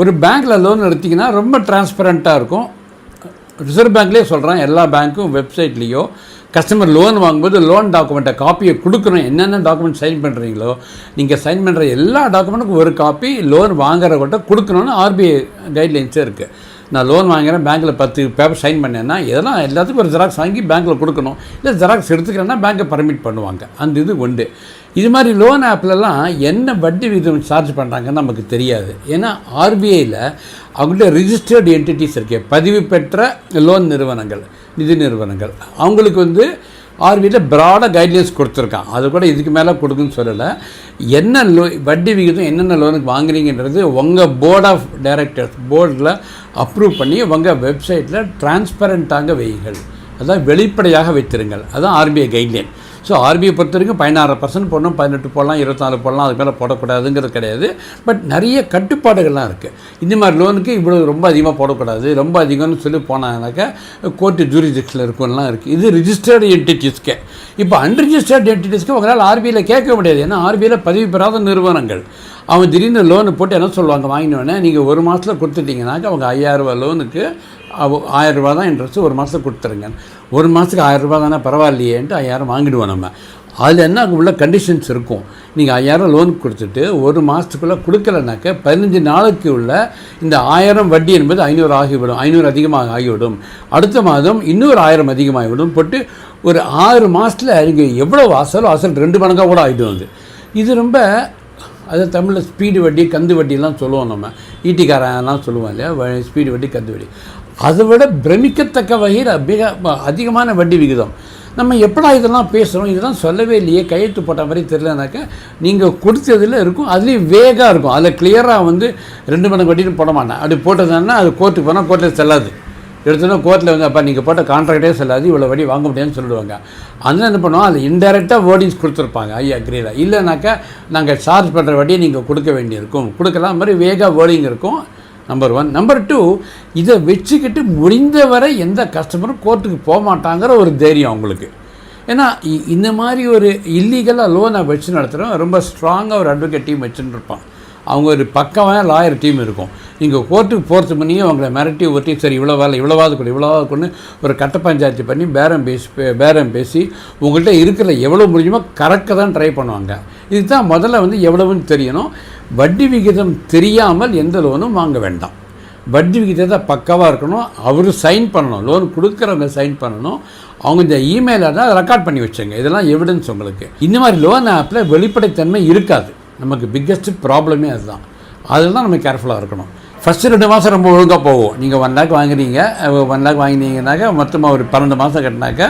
ஒரு பேங்க்கில் லோன் எடுத்திங்கன்னா ரொம்ப டிரான்ஸ்பரண்ட்டாக இருக்கும். ரிசர்வ் பேங்க்லேயே சொல்கிறேன் எல்லா பேங்க்கும் வெப்சைட்லேயோ கஸ்டமர் லோன் வாங்கும்போது லோன் டாக்குமெண்ட்டை காப்பியை கொடுக்கணும். என்னென்ன டாக்குமெண்ட் சைன் பண்ணுறீங்களோ நீங்கள் சைன் பண்ணுற எல்லா டாக்குமெண்ட்டுக்கும் ஒரு காப்பி லோன் வாங்குறவங்கள்ட்ட கொடுக்கணும்னு ஆர்பிஐ கைட்லைன்ஸே இருக்குது நான் லோன் வாங்குகிறேன் பேங்க்கில் பத்து பேப்பர் சைன் பண்ணேன்னா இதெல்லாம் எல்லாத்துக்கும் ஒரு ஜெராக்ஸ் வாங்கி பேங்க்கில் கொடுக்கணும். இல்லை ஜெராக்ஸ் எடுத்துக்கிறேன்னா பேங்க்கை பர்மிட் பண்ணுவாங்க. அந்த இது உண்டு. இது மாதிரி லோன் ஆப்லலாம் என்ன வட்டி விகிதம் சார்ஜ் பண்ணுறாங்கன்னு நமக்கு தெரியாது. ஏன்னா ஆர்பிஐயில் அவங்கள்ட்ட ரிஜிஸ்டர்டு என்டிட்டிஸ் இருக்குது பதிவு பெற்ற லோன் நிறுவனங்கள் நிதி நிறுவனங்கள். அவங்களுக்கு வந்து ஆர்பிஐயில் ப்ராடாக கைட்லைன்ஸ் கொடுத்துருக்கான் அது கூட இதுக்கு மேலே கொடுக்குன்னு சொல்லலை. என்ன லோ வட்டி விகிதம் என்னென்ன லோனுக்கு வாங்குறீங்கன்றது உங்கள் போர்ட் ஆஃப் டைரக்டர்ஸ் போர்டில் அப்ரூவ் பண்ணி உங்கள் வெப்சைட்டில் டிரான்ஸ்பரண்ட்டாக வையுங்கள். அதான் வெளிப்படையாக வைத்திருங்கள். அதுதான் ஆர்பிஐ கைட்லைன் ஸோ ஆர்பிஐ பொறுத்த வரைக்கும் பதினாறு பர்சன்ட் போடணும் பதினெட்டு போடலாம் இருபத்தாலு போடலாம் அதுக்கு மேலே போடக்கூடாதுங்கிறது கிடையாது. பட் நிறைய கட்டுப்பாடுகள்லாம் இருக்குது இந்த மாதிரி லோனுக்கு இவ்வளோ ரொம்ப அதிகமாக போடக்கூடாது ரொம்ப அதிகம்னு சொல்லி போனாங்கனாக்கா கோர்ட்டு ஜூரிடிக்ஷனில் இருக்கும்லாம் இருக்குது இது ரிஜிஸ்டர்டு என்டிட்டிஸ்க்கே இப்போ அன்ரிஜிஸ்டர்டு என்டிட்டிஸ்க்கு உங்களால் ஆர்பிஐயில் கேட்க முடியாது. ஏன்னா ஆர்பிஐயில் பதிவு பெறாத நிறுவனங்கள். அவங்க திடீர்னு லோனு போட்டு என்ன சொல்லுவாங்க? வாங்கினோடனே நீங்கள் ஒரு மாதத்தில் கொடுத்துட்டீங்கன்னாக்கா அவங்க ஐயாயிரரூபா லோனுக்கு ஆயிரரூபா தான் இன்ட்ரெஸ்ட்டு ஒரு மாதத்துக்கு கொடுத்துருங்க. ஒரு மாதத்துக்கு ஆயிரரூபா தானே பரவாயில்லையேன்ட்டு ஐயாயிரம் வாங்கிடுவோம் நம்ம. அதில் என்ன உள்ள கண்டிஷன்ஸ் இருக்கும். நீங்கள் ஐயாயிரம் லோன் கொடுத்துட்டு ஒரு மாதத்துக்குள்ளே கொடுக்கலனாக்க பதினஞ்சு நாளுக்கு உள்ள இந்த ஆயிரம் வட்டி என்பது ஐநூறு ஆகிவிடும் ஐநூறு அதிகமாக ஆகிவிடும். அடுத்த மாதம் இன்னொரு ஆயிரம் அதிகமாகிவிடும் போட்டு ஒரு ஆறு மாதத்தில் நீங்கள் எவ்வளோ அசலோ அசல் ரெண்டு மடங்காக கூட ஆகிடும் அது. இது ரொம்ப அது தமிழில் ஸ்பீடு வட்டி கந்து வட்டிலாம் சொல்லுவோம் நம்ம. ஈட்டிக்காரன்லாம் சொல்லுவோம் இல்லையா? ஸ்பீடு வட்டி கந்து வட்டி. அதை விட பிரமிக்கத்தக்க வகையில் மிக அதிகமான வட்டி விகிதம். நம்ம எப்படா இதெல்லாம் பேசுகிறோம் இதெல்லாம் சொல்லவே இல்லையே. கையெழுத்து போட்ட மாதிரி தெரியலனாக்கா நீங்கள் கொடுத்ததில் இருக்கும் அதுலேயும் வேகாக இருக்கும். அதில் கிளியராக வந்து ரெண்டு மணி வட்டின்னு போட மாட்டேன். அப்படி போட்டதுன்னா அது கோர்ட்டுக்கு போனால் கோர்ட்டில் செல்லாது. எடுத்தோன்னா கோர்ட்டில் வந்து அப்போ நீங்கள் போட்ட கான்ட்ராக்டே செல்லாது. இவ்வளோ வட்டி வாங்க முடியாதுன்னு சொல்லிடுவாங்க. அதனால் என்ன பண்ணுவோம்? அது இன்டெரக்டாக வேர்டிங்ஸ் கொடுத்துருப்பாங்க. ஐயா அக்ரியில் இல்லைனாக்கா நாங்கள் சார்ஜ் பண்ணுற வட்டியை நீங்கள் கொடுக்க வேண்டியிருக்கும். கொடுக்கலாம். மாதிரி வேகாக வேர்டிங் இருக்கும். நம்பர் ஒன் நம்பர் டூ இதை வச்சுக்கிட்டு முடிந்தவரை எந்த கஸ்டமரும் கோர்ட்டுக்கு போக மாட்டாங்கிற ஒரு தைரியம் அவங்களுக்கு. ஏன்னா இ- இந்த மாதிரி ஒரு இல்லீகலாக லோனை வச்சு நடத்துகிறோம் ரொம்ப ஸ்ட்ராங்காக ஒரு அட்வொகேட் டீம் வச்சுன்னு இருப்பான். அவங்க ஒரு பக்கமான லாயர் டீம் இருக்கும். நீங்கள் கோர்ட்டுக்கு போகிறது முன்னே அவங்கள மிரட்டி ஒட்டி சரி இவ்வளோ வேலை இவ்வளோவாது கொடு இவ்வளோவாது கொண்டு ஒரு கட்ட பஞ்சாயத்து பண்ணி பேரம் பேசி பேரம் பேசி உங்கள்கிட்ட இருக்கிற எவ்வளோ முடியுமோ கறக்க தான் ட்ரை பண்ணுவாங்க. இதுதான் முதல்ல வந்து எவ்வளவுன்னு தெரியணும். வட்டி விகிதம் தெரியாமல் எந்த லோனும் வாங்க வேண்டாம். வட்டி விகிதத்தை பக்காவாக இருக்கணும். அவர் சைன் பண்ணணும். லோன் கொடுக்குறவங்க சைன் பண்ணணும். அவங்க இந்த இமெயிலை தான் ரெக்கார்ட் பண்ணி வச்சுங்க. இதெல்லாம் எவிடன்ஸ் உங்களுக்கு. இந்த மாதிரி லோன் ஆப்பில் வெளிப்படைத்தன்மை இருக்காது. நமக்கு பிக்கஸ்ட் ப்ராப்ளமே அதுதான். அதில் தான் நம்ம கேர்ஃபுல்லாக இருக்கணும். ஃபஸ்ட்டு ரெண்டு மாதம் ரொம்ப ஒழுங்காக போகும் நீங்கள் ஒன் லேக் வாங்குறீங்க ஒன் லேக் வாங்கினீங்கன்னாக்கா மொத்தமாக ஒரு பன்னெண்டு மாதம் கட்டினாக்கா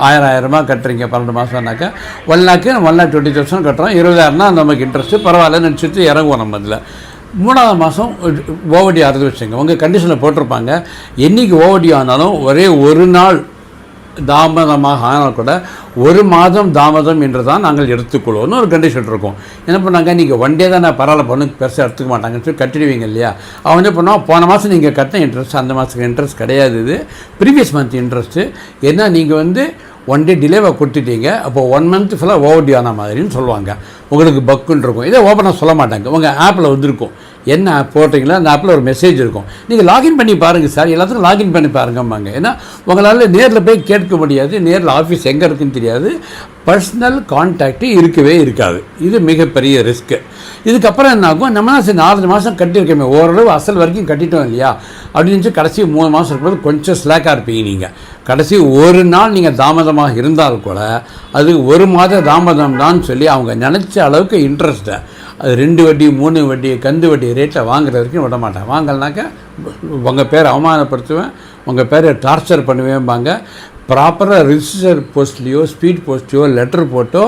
ஆயிரம் ஆயிரமா கட்டுறீங்க பன்னெண்டு மாதம்னாக்கா one lakh one lakh twenty thousand கட்டுறோம் இருபதாயிரம்னா நமக்கு இன்ட்ரெஸ்ட்டு பரவாயில்லன்னு நினச்சிட்டு இறங்குவோம் நம்ம அதில் மூணாவது மாதம் ஓவடி ஆறுது வச்சுங்க உங்கள் கண்டிஷனில் போட்டிருப்பாங்க என்றைக்கு ஓவடி ஆனாலும் ஒரே ஒரு நாள் தாமதமாக ஆனால் கூட ஒரு மாதம் தாமதம் என்று தான் நாங்கள் எடுத்துக்கொள்வோம்னு ஒரு கண்டிஷன் இருக்கும். என்ன பண்ணாங்க நீங்கள் ஒன் டே தான் நான் பரவாயில்ல பொண்ணு பெருசாக எடுத்துக்க மாட்டாங்கன்னு சொல்லி கட்டிடுவீங்க இல்லையா? அவன் என்ன பண்ணுவான்? போன மாதம் நீங்கள் கட்டின இன்ட்ரெஸ்ட் அந்த மாதத்துக்கு இன்ட்ரெஸ்ட் கிடையாது இது. ப்ரீவியஸ் மந்த் இன்ட்ரெஸ்ட்டு ஏன்னா நீங்கள் வந்து ஒன் டே டிலேவாக கொடுத்துட்டீங்க அப்போ ஒன் மந்த் ஃபுல்லாக ஓவர் டியூ ஆன மாதிரின்னு சொல்லுவாங்க. உங்களுக்கு பக்குன்னு இருக்கும். இதை ஓப்பனாக சொல்ல மாட்டாங்க. உங்கள் ஆப்பில் வந்துருக்கும். என்ன ஆப் போட்டிங்களோ அந்த ஆப்பில் ஒரு மெசேஜ் இருக்கும். நீங்கள் லாகின் பண்ணி பாருங்கள் சார். எல்லாத்துக்கும் லாகின் பண்ணி பாருங்கம்பாங்க. ஏன்னா உங்களால் நேரில் போய் கேட்க முடியாது. நேரில் ஆஃபீஸ் எங்கே இருக்குன்னு தெரியாது. பர்சனல் கான்டாக்டு இருக்கவே இருக்காது. இது மிகப்பெரிய ரிஸ்க்கு இதுக்கப்புறம் என்ன ஆகும்? நம்ம சரி நாலஞ்சு மாதம் கட்டியிருக்கோமே. ஓரளவு அசல் வரைக்கும் கட்டிட்டோம் இல்லையா? அப்படின்னு சொல்லி கடைசி மூணு மாதம் இருக்கும்போது கொஞ்சம் ஸ்லாக்காக இருப்பீங்க நீங்கள் கடைசி ஒரு நாள் நீங்கள் தாமதமாக இருந்தால் கூட அது ஒரு மாத தாமதம் தான் சொல்லி அவங்க நினச்ச அளவுக்கு இன்ட்ரெஸ்ட்டை அது ரெண்டு வட்டி மூணு வட்டி கந்து வட்டி ரேட்டில் வாங்குற வரைக்கும் விட மாட்டேன். வாங்கலனாக்கா உங்கள் பேரை அவமானப்படுத்துவேன் உங்கள் பேரை டார்ச்சர் பண்ணுவேன்பாங்க ப்ராப்பராக ரிஜிஸ்டர் போஸ்ட்லேயோ ஸ்பீட் போஸ்ட்லையோ லெட்டர் போட்டோ